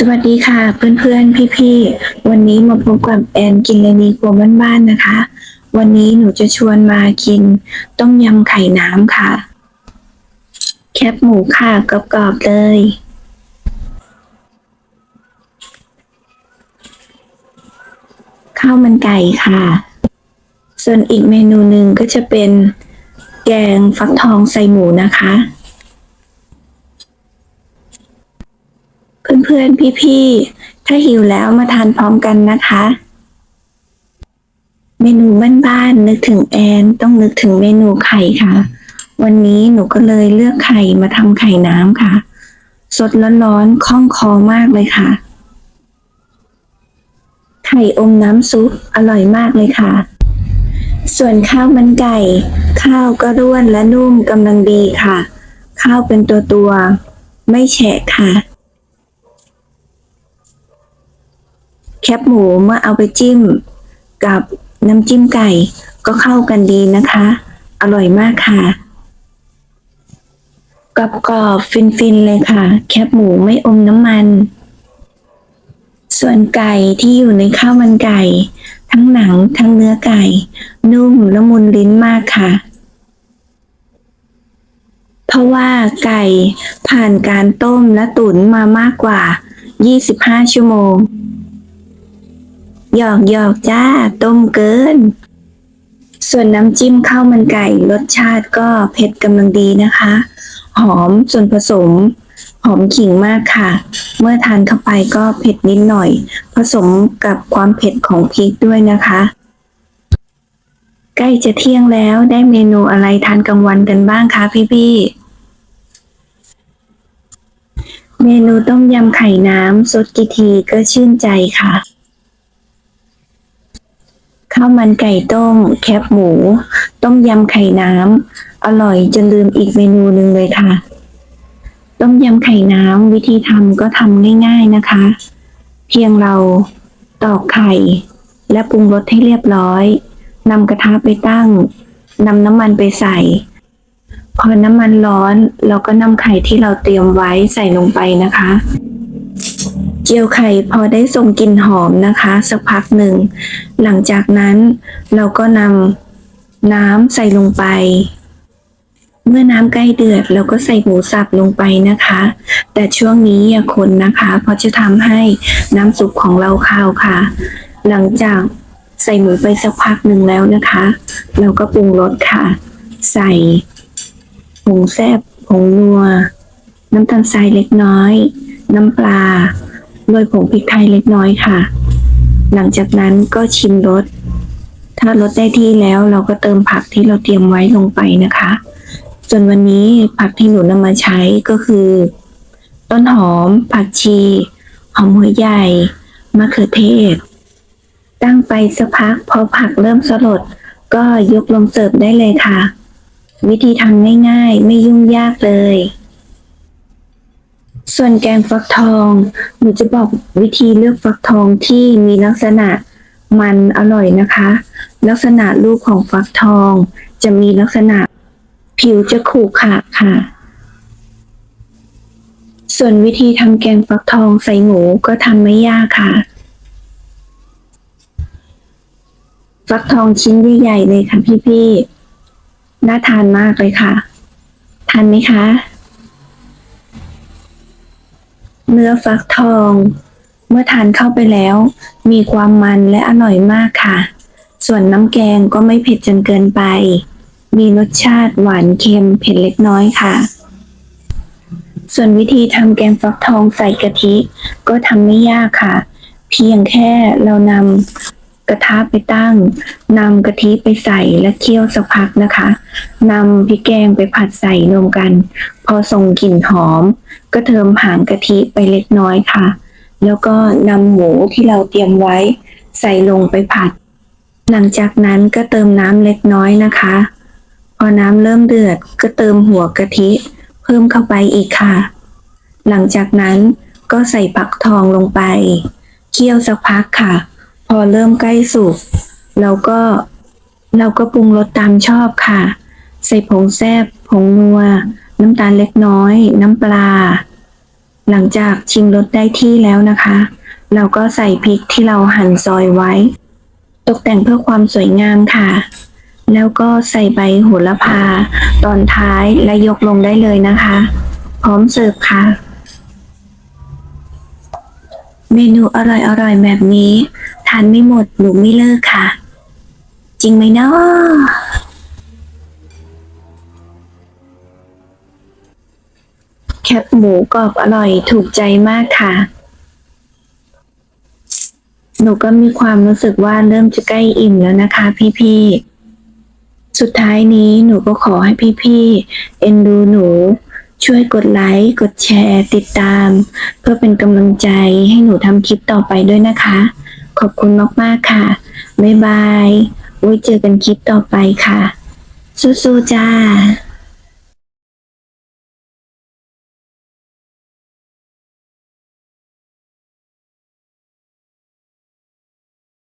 สวัสดีค่ะเพื่อนๆ พี่ๆ วันนี้มาพบกับแอนกินเลนีครัวบ้านๆนะคะ วันนี้หนูจะชวนมากิน ต้มยำไข่น้ำค่ะ แคบหมูค่ะกรอบๆเลย ข้าวมันไก่ค่ะ ส่วนอีกเมนูหนึ่งก็จะเป็นแกงฟักทองใส่หมูนะคะ เพื่อนๆ พี่ๆ ถ้าหิวแล้วมาทานพร้อมกันนะคะ เมนูบ้านๆนึกถึงแอนต้องนึกถึงเมนูไข่ค่ะ วันนี้หนูก็เลยเลือกไข่มาทำไข่น้ำค่ะ สดร้อนๆคล่องคอมากเลยค่ะ ไข่อมน้ำซุปอร่อยมากเลยค่ะ ส่วนข้าวมันไก่ ข้าวก็ร่วนและนุ่มกำลังดีค่ะ ข้าวเป็นตัวตัวๆไม่แฉะค่ะ แคบหมูเมื่อเอาไปจิ้ม กับน้ำจิ้มไก่ก็เข้ากันดีนะคะ อร่อยมากค่ะกรอบกรอบฟินฟินๆเลยค่ะ แคบหมูไม่อมน้ำมัน ส่วนไก่ที่อยู่ในข้าวมันไก่ ทั้งหนังทั้งเนื้อไก่ นุ่มละมุนลิ้นมากค่ะ เพราะว่าไก่ผ่านการต้มและตุ๋นมามากกว่า 25 ชั่วโมง หยอกหยอกจ้า ต้มเกิน ส่วนน้ำจิ้มข้าวมันไก่รสชาติก็เผ็ดกำลังดีนะคะ หอมส่วนผสม หอมขิงมากค่ะ เมื่อทานเข้าไปก็เผ็ดนิดหน่อย ผสมกับความเผ็ดของพริกด้วยนะคะ ใกล้จะเที่ยงแล้วได้เมนูอะไรทานกลางวันกันบ้างคะพี่ๆเมนูต้มยำไข่น้ำสดกี่ทีก็ชื่นใจค่ะ ข้าวมันไก่ต้ม แคบหมู ต้มยำไข่น้ำ อร่อยจนลืมอีกเมนูหนึ่งเลยค่ะ ต้มยำไข่น้ำวิธีทำก็ทำง่ายๆนะคะ เพียงเราตอกไข่ และปรุงรสให้เรียบร้อยนำกระทะไปตั้งนำน้ำมันไปใส่ พอน้ำมันร้อน เราก็นำไข่ที่เราเตรียมไว้ใส่ลงไปนะคะ เจียวไข่พอได้ส่งกลิ่นหอมนะคะ สักพักหนึ่ง หลังจากนั้นเราก็นำน้ำใส่ลงไป เมื่อน้ำใกล้เดือดเราก็ใส่หมูสับลงไปนะคะ แต่ช่วงนี้อย่าคนนะคะ เพราะจะทำให้น้ำซุปของเราคาวค่ะ หลังจากใส่หมูไปสักพักหนึ่งแล้วนะคะ เราก็ปรุงรสค่ะ ใส่ผงแซบผงนัว น้ำตาลทรายเล็กน้อย น้ำปลา โรยผงพริกไทยเล็กน้อยค่ะ หลังจากนั้นก็ชิมรส ถ้ารสได้ที่แล้วเราก็เติมผักที่เราเตรียมไว้ลงไปนะคะ ส่วนวันนี้ผักที่หนูนำมาใช้ก็คือ ต้นหอม ผักชี หอมหัวใหญ่ มะเขือเทศ ตั้งไฟสักพักพอผักเริ่มสลด ก็ยกลงเสิร์ฟได้เลยค่ะ วิธีทำง่ายๆ ไม่ยุ่งยากเลย ส่วนแกงฟักทองหนูจะบอกวิธีเลือกฟักทองที่มีลักษณะมันอร่อยนะคะ ลักษณะลูกของฟักทอง จะมีลักษณะผิวจะขรุขระค่ะ ส่วนวิธีทำแกงฟักทองใส่หมูก็ทำไม่ยากค่ะ ฟักทองชิ้นใหญ่ๆเลยค่ะพี่ๆน่าทานมากเลยค่ะ ทานไหมคะ เนื้อฟักทอง เมื่อทานเข้าไปแล้ว มีความมันและอร่อยมากค่ะ ส่วนน้ำแกงก็ไม่เผ็ดจนเกินไป มีรสชาติหวานเค็มเผ็ดเล็กน้อยค่ะ ส่วนวิธีทำแกงฟักทองใส่กะทิ ก็ทำไม่ยากค่ะ เพียงแค่เรานำ กระทะไปตั้งนำกะทิไปใส่และเคี่ยวสักพักนะคะนำพริกแกงไปผัดใส่รวมกัน พอส่งกลิ่นหอม ก็เติมหางกะทิไปเล็กน้อยค่ะ แล้วก็นำหมูที่เราเตรียมไว้ ใส่ลงไปผัด หลังจากนั้นก็เติมน้ำเล็กน้อยนะคะ พอน้ำเริ่มเดือดก็เติมหัวกะทิ เพิ่มเข้าไปอีกค่ะ หลังจากนั้นก็ใส่ปักทองลงไป เคี่ยวสักพักค่ะ พอเริ่มใกล้สุกเราก็เราก็ปรุงรสตามชอบค่ะ ใส่ผงแซบผงนัว น้ำตาลเล็กน้อย น้ำปลา หลังจากชิมรสได้ที่แล้วนะคะ เราก็ใส่พริกที่เราหั่นซอยไว้ ตกแต่งเพื่อความสวยงามค่ะ แล้วก็ใส่ใบโหระพา ตอนท้ายและยกลงได้เลยนะคะ พร้อมเสิร์ฟค่ะ เมนูอร่อยๆแบบนี้ ทานไม่หมดหนูไม่เลิกค่ะ จริงไหมเนาะแคบหมูกรอบอร่อยถูกใจมากค่ะ หนูก็มีความรู้สึกว่าเริ่มจะใกล้อิ่มแล้วนะคะ พี่ๆ สุดท้ายนี้หนูก็ขอให้พี่ๆ เอ็นดูหนู ช่วยกดไลค์ กดแชร์ ติดตาม เพื่อเป็นกำลังใจให้หนูทำคลิปต่อไปด้วยนะคะ ขอบคุณมากๆค่ะ บ๊ายบาย ไว้เจอกันคลิปต่อไปค่ะ สู้ๆจ้า